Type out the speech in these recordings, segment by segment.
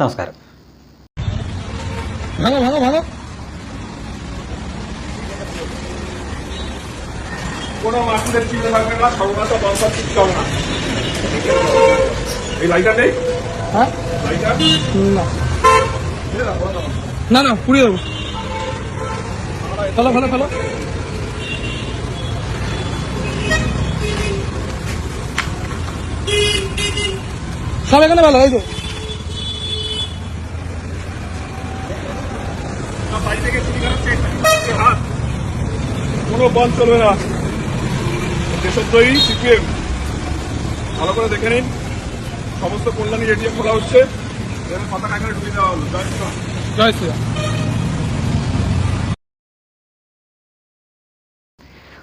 നമസ്കാരം ভাঙো ভাঙো ভাঙো কোনো মাসুদের চিন্তা থাকবে না সর্বনাশ দরকার কিচ্ছু হবে না এই লাইটার নেই হ্যাঁ লাইটার না না না পুড়িয়ে দেবো ফেলো ফেলো ফেলো সব এখানে ভালো এই তো কোনো বন্ধ চলবে না দেশদ্রোহী সিপিএম ভালো করে দেখে নিন সমস্ত কল্যাণী এটিএম খোলা হচ্ছে এখানে পতাকা এখানে ঢুকে দেওয়া হলো জয় শ্রীরাম। জয় শ্রীরাম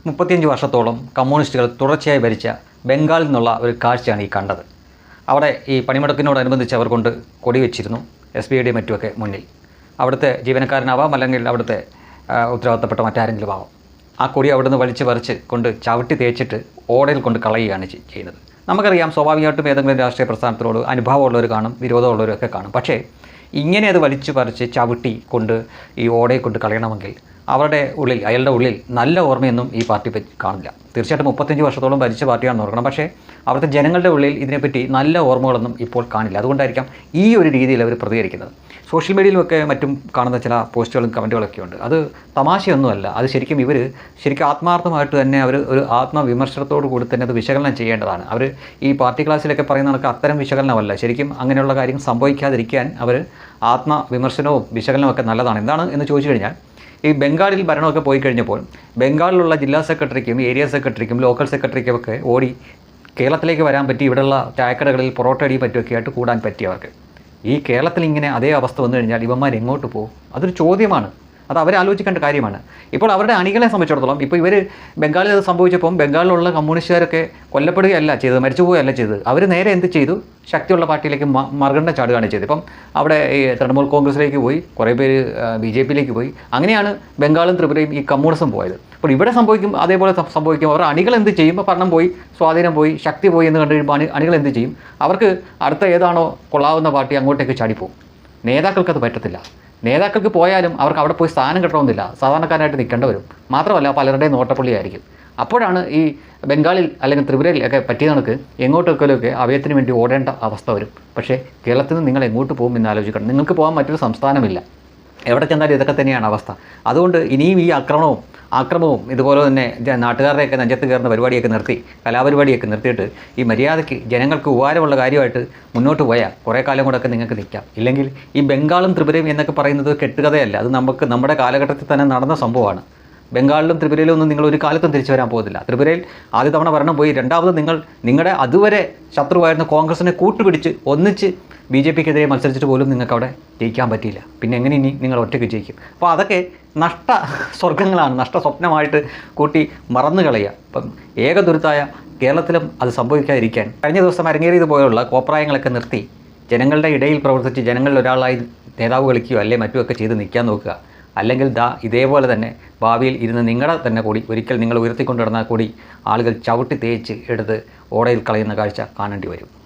മുപ്പത്തിയഞ്ച് വർഷത്തോളം കമ്മ്യൂണിസ്റ്റുകൾ തുടർച്ചയായി ഭരിച്ച ബംഗാളിൽ നിന്നുള്ള ഒരു കാഴ്ചയാണ് ഈ കണ്ടത് അവിടെ ഈ പണിമുടക്കിനോടനുബന്ധിച്ച് അവർ കൊണ്ട് കൊടിവെച്ചിരുന്നു എസ് ബി ഐയുടെയും മറ്റുമൊക്കെ മുന്നിൽ അവിടുത്തെ ജീവനക്കാരനാവാം അല്ലെങ്കിൽ അവിടുത്തെ ഉത്തരവാദിത്തപ്പെട്ട മറ്റാരെങ്കിലും ആവാം ആ കൊടി അവിടുന്ന് വലിച്ചു പറിച്ച് കൊണ്ട് ചവിട്ടി തേച്ചിട്ട് ഓടയിൽ കൊണ്ട് കളയുകയാണ് ചെയ്യുന്നത്. നമുക്കറിയാം സ്വാഭാവികമായിട്ടും ഏതെങ്കിലും രാഷ്ട്രീയ പ്രസ്ഥാനത്തിനോട് അനുഭവമുള്ളവർ കാണും വിരോധമുള്ളവരൊക്കെ കാണും. പക്ഷേ ഇങ്ങനെ അത് വലിച്ചു പറിച്ച് ചവിട്ടി കൊണ്ട് ഈ ഓടയെ കൊണ്ട് കളയണമെങ്കിൽ അവരുടെ ഉള്ളിൽ അയാളുടെ ഉള്ളിൽ നല്ല ഓർമ്മയൊന്നും ഈ പാർട്ടി കാണില്ല തീർച്ചയായിട്ടും മുപ്പത്തഞ്ച് വർഷത്തോളം ഭരിച്ച പാർട്ടിയാണെന്ന് ഓർക്കണം. പക്ഷേ അവിടുത്തെ ജനങ്ങളുടെ ഉള്ളിൽ ഇതിനെപ്പറ്റി നല്ല ഓർമ്മകളൊന്നും ഇപ്പോൾ കാണില്ല. അതുകൊണ്ടായിരിക്കാം ഈ ഒരു രീതിയിൽ അവർ പ്രതികരിക്കുന്നത്. സോഷ്യൽ മീഡിയയിലുമൊക്കെ മറ്റും കാണുന്ന ചില പോസ്റ്റുകളും കമന്റുകളൊക്കെ ഉണ്ട്. അത് തമാശയൊന്നുമല്ല. അത് ശരിക്കും ഇവർ ശരിക്കും ആത്മാർത്ഥമായിട്ട് തന്നെ അവർ ഒരു ആത്മവിമർശനത്തോടു കൂടി തന്നെ അത് വിശകലനം ചെയ്യേണ്ടതാണ്. അവർ ഈ പാർട്ടി ക്ലാസ്സിലൊക്കെ പറയുന്ന കണക്ക് അത്തരം വിശകലനമല്ല. ശരിക്കും അങ്ങനെയുള്ള കാര്യം സംഭവിക്കാതിരിക്കാൻ അവർ ആത്മവിമർശനവും വിശകലനവും ഒക്കെ നല്ലതാണ്. എന്താണ് എന്ന് ചോദിച്ചു കഴിഞ്ഞാൽ ഈ ബംഗാളിൽ ഭരണമൊക്കെ പോയി കഴിഞ്ഞപ്പോൾ ബംഗാളിലുള്ള ജില്ലാ സെക്രട്ടറിക്കും ഏരിയ സെക്രട്ടറിക്കും ലോക്കൽ സെക്രട്ടറിക്കും ഒക്കെ ഓടി കേരളത്തിലേക്ക് വരാൻ പറ്റി. ഇവിടെയുള്ള ചായക്കടകളിൽ പൊറോട്ട അടിയും പറ്റുമൊക്കെ ആയിട്ട് കൂടാൻ പറ്റി അവർക്ക്. ഈ കേരളത്തിൽ ഇങ്ങനെ അതേ അവസ്ഥ വന്നു കഴിഞ്ഞാൽ ഇവന്മാർ എങ്ങോട്ട് പോകും? അതൊരു ചോദ്യമാണ്. അത് അവർ ആലോചിക്കേണ്ട കാര്യമാണ്. ഇപ്പോൾ അവരുടെ അണികളെ സംബന്ധിച്ചിടത്തോളം ഇപ്പോൾ ഇവർ ബംഗാളിൽ അത് സംഭവിച്ചപ്പം ബംഗാളിലുള്ള കമ്മ്യൂണിസ്റ്റുകാരൊക്കെ കൊല്ലപ്പെടുകയല്ല ചെയ്തത് മരിച്ചു പോവുകയല്ല ചെയ്തത്. അവർ നേരെ എന്ത് ചെയ്തു? ശക്തിയുള്ള പാർട്ടിയിലേക്ക് മറുകണ്ഠ ചാടുകയാണ് ചെയ്തത്. ഇപ്പം അവിടെ ഈ തൃണമൂൽ കോൺഗ്രസിലേക്ക് പോയി കുറേ പേര് ബി ജെ പിയിലേക്ക് പോയി. അങ്ങനെയാണ് ബംഗാളും ത്രിപുരയും ഈ കമ്മ്യൂണിസം പോയത്. അപ്പോൾ ഇവിടെ സംഭവിക്കും അതേപോലെ സംഭവിക്കും. അവർ അണികൾ എന്ത് ചെയ്യും? ഭരണം പോയി സ്വാധീനം പോയി ശക്തി പോയി എന്ന് കണ്ടു കഴിയുമ്പോൾ അണി അണികൾ എന്ത് ചെയ്യും? അവർക്ക് അടുത്ത ഏതാണോ കൊള്ളാവുന്ന പാർട്ടി അങ്ങോട്ടേക്ക് ചാടിപ്പോവും നേതാക്കൾക്ക് അത് പറ്റത്തില്ല. നേതാക്കൾക്ക് പോയാലും അവർക്ക് അവിടെ പോയി സ്ഥാനം കിട്ടണമെന്നില്ല. സാധാരണക്കാരനായിട്ട് നിൽക്കേണ്ടി വരും. മാത്രമല്ല പലരുടെയും നോട്ടപ്പള്ളിയായിരിക്കും. അപ്പോഴാണ് ഈ ബംഗാളിൽ അല്ലെങ്കിൽ ത്രിപുരയിൽ ഒക്കെ പറ്റിയ കണക്ക് എങ്ങോട്ടൊക്കെ അവയത്തിന് വേണ്ടി ഓടേണ്ട അവസ്ഥ വരും. പക്ഷേ കേരളത്തിൽ നിന്ന് നിങ്ങൾ എങ്ങോട്ട് പോകും എന്ന് ആലോചിക്കണം. നിങ്ങൾക്ക് പോകാൻ മറ്റൊരു സംസ്ഥാനമില്ല. എവിടെ ചെന്നാലും ഇതൊക്കെ തന്നെയാണ് അവസ്ഥ. അതുകൊണ്ട് ഇനിയും ഈ ആക്രമണവും ആക്രമവും ഇതുപോലെ തന്നെ നാട്ടുകാരുടെയൊക്കെ നെഞ്ചത്ത് കയറുന്ന പരിപാടിയൊക്കെ നിർത്തി കലാപരിപാടിയൊക്കെ നിർത്തിയിട്ട് ഈ മര്യാദയ്ക്ക് ജനങ്ങൾക്ക് ഉപകാരമുള്ള കാര്യമായിട്ട് മുന്നോട്ട് പോയാൽ കുറേ കാലം കൂടെയൊക്കെ നിങ്ങൾക്ക് നിൽക്കാം. ഇല്ലെങ്കിൽ ഈ ബംഗാളും ത്രിപുരയും എന്നൊക്കെ പറയുന്നത് കെട്ടുകഥയല്ല. അത് നമുക്ക് നമ്മുടെ കാലഘട്ടത്തിൽ തന്നെ നടന്ന സംഭവമാണ്. ബംഗാളിലും ത്രിപുരയിലും ഒന്നും നിങ്ങൾ ഒരു കാലത്തും തിരിച്ചു വരാൻ പോകുന്നില്ല. ത്രിപുരയിൽ ആദ്യ തവണ ഭരണം പോയി. രണ്ടാമത് നിങ്ങൾ നിങ്ങളുടെ അതുവരെ ശത്രുവായിരുന്ന കോൺഗ്രസിനെ കൂട്ടുപിടിച്ച് ഒന്നിച്ച് ബി ജെ പിക്കെതിരെ മത്സരിച്ചിട്ട് പോലും നിങ്ങൾക്ക് അവിടെ ജയിക്കാൻ പറ്റിയില്ല. പിന്നെ എങ്ങനെ ഇനി നിങ്ങൾ ഒറ്റയ്ക്ക് ജയിക്കും? അപ്പോൾ അതൊക്കെ നഷ്ട സ്വർഗങ്ങളാണ് നഷ്ട സ്വപ്നമായിട്ട് കൂട്ടി മറന്നു കളയുക. അപ്പം ഏകദുരിതായ കേരളത്തിലും അത് സംഭവിക്കാതിരിക്കാൻ കഴിഞ്ഞ ദിവസം അരങ്ങേറിയതുപോലുള്ള കോപ്രായങ്ങളൊക്കെ നിർത്തി ജനങ്ങളുടെ ഇടയിൽ പ്രവർത്തിച്ച് ജനങ്ങളിൽ ഒരാളായി നേതാവ് കളിക്കുകയോ അല്ലെ മറ്റുമൊക്കെ ചെയ്ത് നിൽക്കാൻ നോക്കുക. അല്ലെങ്കിൽ ദാ ഇതേപോലെ തന്നെ ഭാവിയിൽ ഇരുന്ന് നിങ്ങളുടെ തന്നെ കൂടി ഒരിക്കൽ നിങ്ങൾ ഉയർത്തിക്കൊണ്ടിരുന്നാൽ കൂടി ആളുകൾ ചവിട്ടി തേച്ച് എടുത്ത് ഓടയിൽ കളയുന്ന കാഴ്ച കാണേണ്ടി വരും.